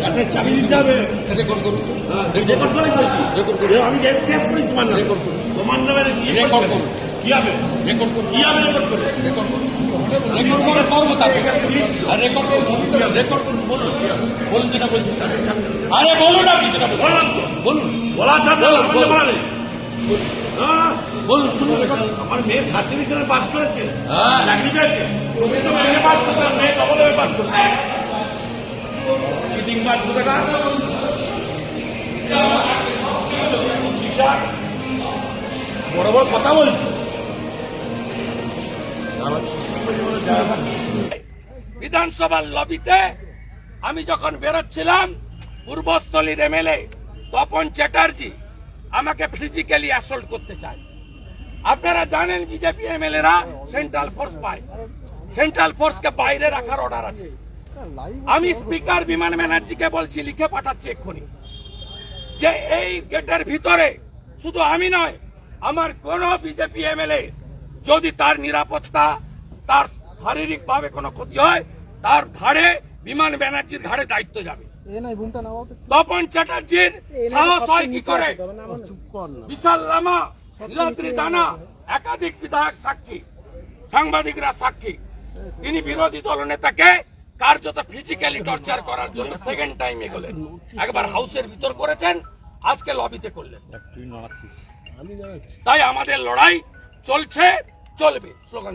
একটা চাবি দিতে হবে। রেকর্ড করুন। রেকর্ড করে। রেকর্ড করুন। আমি কেস করি তোমার নামে রেকর্ড করুন। তোমার নামে রেকর্ড করুন। কি হবে? রেকর্ড করুন। কি হবে রেকর্ড করে? রেকর্ড করুন। রেকর্ড করে করব তাকে। আর রেকর্ড করুন। রেকর্ড করুন। বলুন। বলুন যেটা বলছেন। আরে বলুন আপনি যেটা বললাম বলুন। বলা ছাড়া বলা নেই। হ্যাঁ, বলুন শুনুন। আমার মেয়ে ডিভিশনে পাস করেছে। হ্যাঁ। চাকরি পেয়েছে। তুমি তো মেয়ে পাস করতে মেয়ে ডবল পাস করছে বড় বড় কথা বিধানসভার লবিতে আমি যখন বেরোচ্ছিলাম, পূর্বস্থলীর এমএলএ তপন চ্যাটার্জি আমাকে ফিজিক্যালি অ্যাসল্ট করতে চায়। আপনারা জানেন বিজেপি এমএলএরা সেন্ট্রাল ফোর্স পায়। সেন্ট্রাল ফোর্সকে বাইরে রাখার অর্ডার আছে। আমি স্পিকার বিমান ব্যানার্জিকে বলছি লিখে পাঠাচ্ছি এক্ষুনি। যে এই গেটের ভিতরে শুধু আমি নয় আমার কোন বিজেপি এমএলএ যদি তার নিরাপত্তা তার শারীরিক ভাবে কোনো ক্ষতি হয় তার ঘাড়ে বিমান ব্যানার্জির ঘাড়ে দায়িত্ব যাবে। তপন চ্যাটার্জির সাহস হয় কি করে? বিশাল লামা নীলাদ্রি দানা একাধিক বিধায়ক সাক্ষী সাংবাদিকরা সাক্ষী। তিনি বিরোধী দল নেতাকে কার্যত ফিজিক্যালি টর্চার করার জন্য সেকেন্ড টাইম এগোলেন একবার হাউসের ভিতর করেছেন আজকে লবিতে করলেন। তাই আমাদের লড়াই চলছে চলবে। স্লোগান